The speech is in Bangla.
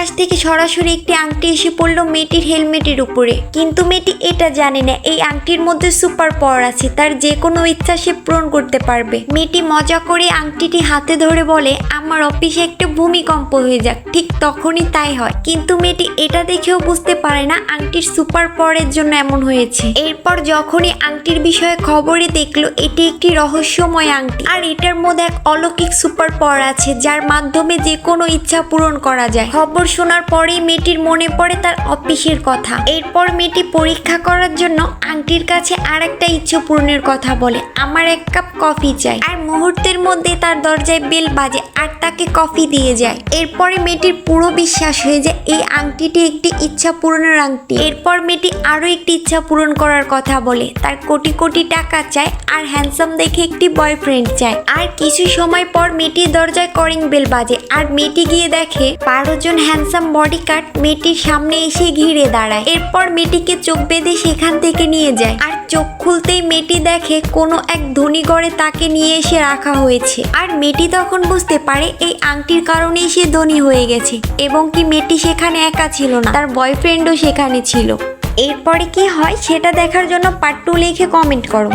আকাশ থেকে সরাসরি একটি আংটি এসে পড়ল মেয়েটির হেলমেটের উপরে। কিন্তু মেয়েটি এটা জানে না, এই আংটির মধ্যে সুপার পাওয়ার আছে, তার যে কোনো ইচ্ছা সে পূরণ করতে পারবে। মেয়েটি মজা করে আংটিটি হাতে ধরে বলে, আমার অফিসে একটা ভূমিকম্প হয়ে যাক, ঠিক তখনই তাই হয়। কিন্তু মেয়েটি এটা দেখেও বুঝতে পারে না, আংটির সুপার পাওয়ারের জন্য এমন হয়েছে। এরপর যখনই আংটির বিষয়ে খবরে দেখল, এটি একটি রহস্যময় আংটি। আর এটার মধ্যে এক অলৌকিক সুপার পাওয়ার আছে, যার মাধ্যমে যে কোনো ইচ্ছা পূরণ করা যায়। খবর শোনার পরেই মেয়েটির মনে পড়ে তার অফিসের কথা। এরপর মেয়েটি পরীক্ষা করার জন্য আংটির কাছে আর একটা ইচ্ছে পূরণের কথা বলে, আমার এক কাপ কফি চাই। আর মুহূর্তের মধ্যে তার দরজায় বেল বাজে আর তাকে কফি দিয়ে যায়। এরপরে মেয়েটির পুরো বিশ্বাস হয়ে যায়, এই আংটিটি একটি ইচ্ছা পূরণের আংটি। এরপর মেয়েটি আরও একটি ইচ্ছা পূরণ করার কথা বলে, তার কোটি কোটি টাকা চায় আর হ্যান্ডসাম দেখে একটি বয়ফ্রেন্ড চায় আর কিছু সময় পর মেয়েটির দরজায় করিং বেল বাজে আর মেয়েটি গিয়ে দেখে, বারো জন হ্যান্ডসাম বডি গার্ড মেয়েটির সামনে এসে ঘিরে দাঁড়ায়। এরপর মেয়েটিকে চোখ বেঁধে সেখান থেকে নিয়ে যায়। আর চোখ খুলতেই মেয়েটি দেখে কোনো এক ধনী ঘরে তাকে নিয়ে এসে রাখা হয়েছে। আর মেয়েটি তখন বুঝতে পারে এই আংটির কারণেই সে ধনী হয়ে গেছে এবং কি মেয়েটি সেখানে একা ছিল না, তার বয়ফ্রেন্ডও সেখানে ছিল। এরপরে কি হয় সেটা দেখার জন্য পার্ট টু লিখে কমেন্ট করো।